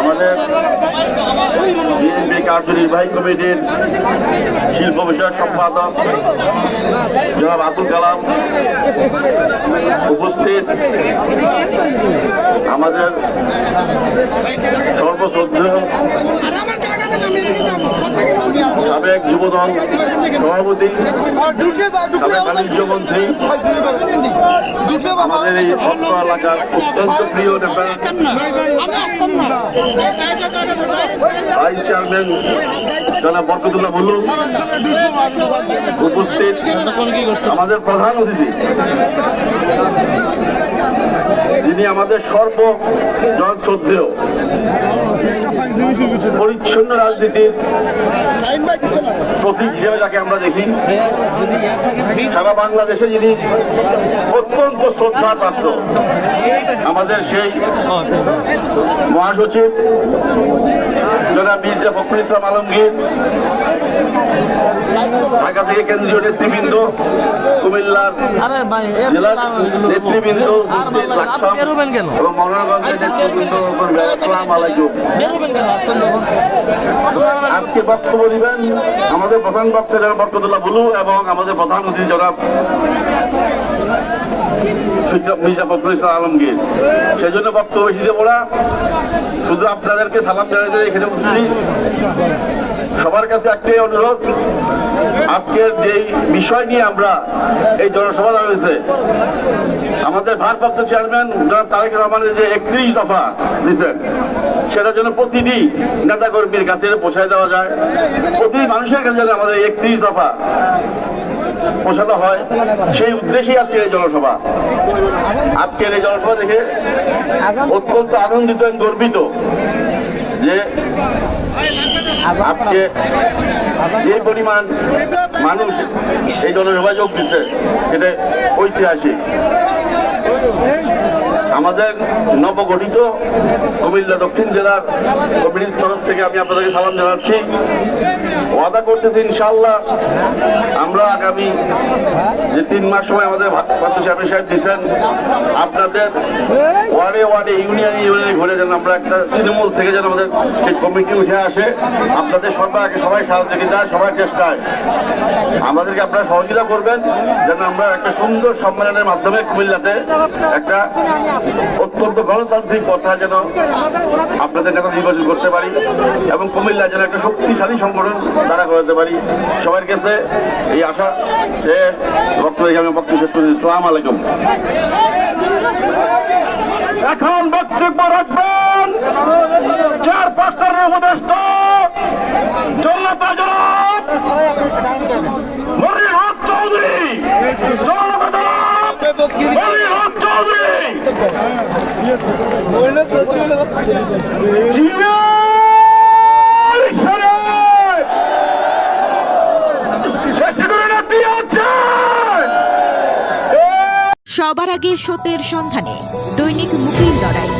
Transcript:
আমাদের বিএনপি কার্যনির্বাহী কমিটির শিল্প বিষয়ক সম্পাদক জনাব আব্দুল কালাম উপস্থিত। আমাদের সর্বশ্রদ্ধেয় সাবেক যুবদল সভাপতি বাণিজ্য আমাদের এই অর্থ এলাকার অত্যন্ত প্রিয় নেতা ভাইস চেয়ারম্যান, জনাব বরকতুল্লাহ বলু উপস্থিত। আমাদের প্রধান অতিথি যিনি আমাদের সর্ব জন শ্রদ্ধেয় পরিচ্ছন্ন রাজনীতির প্রতীক হিসেবে যাকে আমরা দেখি, সারা বাংলাদেশে যিনি অত্যন্ত শ্রদ্ধার পাত্র, আমাদের সেই মহাসচিব জনাব মির্জা ফখরুল ইসলাম আলমগীর ঢাকা থেকে কেন্দ্রীয় নেতৃবৃন্দ কুমিল্লার জেলার নেতৃবৃন্দ এবং মনোনগঞ্জের নেতৃবৃন্দ আসসালাম আলাইকুম। বেরোবেন কেন? আসছেন যখন? আজকে বক্তব্য দিবেন আমাদের প্রধান বক্তা জনাব বরকতুল্লাহ বুলু এবং আমাদের প্রধান অতিথি জনাব মির্জা ফখরুল ইসলাম আলমগীর। সেই জন্য বক্তব্য হিসেবে পড়া শুধু আপনাদেরকে সালাম জানাতে এখানে উপস্থিত। সবার কাছে একটাই অনুরোধ, আজকের যেই বিষয় নিয়ে আমরা এই জনসভা রয়েছে, আমাদের ভারপ্রাপ্ত চেয়ারম্যান জনাব তারেক রহমানের যে একত্রিশ দফা দিচ্ছেন সেটার জন্য প্রতিটি নেতা কর্মীর কাছে পৌঁছায় দেওয়া যায়। প্রতিটি মানুষের কাছে যেন আমাদের একত্রিশ দফা পৌঁছানো হয়। সেই উদ্দেশ্যেই আজকের এই জনসভা। আজকের এই জনসভা দেখে অত্যন্ত আনন্দিত এবং গর্বিত যে আজকে যে পরিমাণ মানুষ এই জনসভায় যোগ দিচ্ছে এটা ঐতিহাসিক। আমাদের নবগঠিত কুমিল্লা দক্ষিণ জেলার কমিটির তরফ থেকে আমি আপনাদেরকে সালাম জানাচ্ছি। ওয়াদা করতেছি ইনশাল্লাহ আমরা আগামী যে তিন মাস সময় আমাদের ভারত সাহেব সাহেব দিচ্ছেন আপনাদের ওয়ার্ডে ওয়ার্ডে ইউনিয়ন ইউনিয়নে ঘুরে যেন আমরা একটা তৃণমূল থেকে যেন আমাদের কমিটি উঠে আসে। আপনাদের সরকার আগে সবাই সহযোগিতায় সবাই চেষ্টায়। আমাদেরকে আপনারা সহযোগিতা করবেন, যেন আমরা একটা সুন্দর সম্মেলনের মাধ্যমে কুমিল্লাতে একটা অত্যন্ত গণতান্ত্রিক কথা যেন আপনাদের নেতা নির্বাচন করতে পারি এবং কুমিল্লা যেন একটা শক্তিশালী সংগঠন দাঁড়া করাতে পারি। সবার কাছে এই আশা যে বক্তব্য আমি বক্তব্য শেষ করছি। সালাম আলাইকুম। এখন বক্তব্য রাখবেন চার পাঁচটার উপদেষ্টা জনতা জনাব মরির চৌধুরী। জনতা জনাব মরির চৌধুরী জিয়াউল শরীফ শেষ করে নাতি আছে সবার আগে সত্যের সন্ধানে দৈনিক মুকিল লড়াই।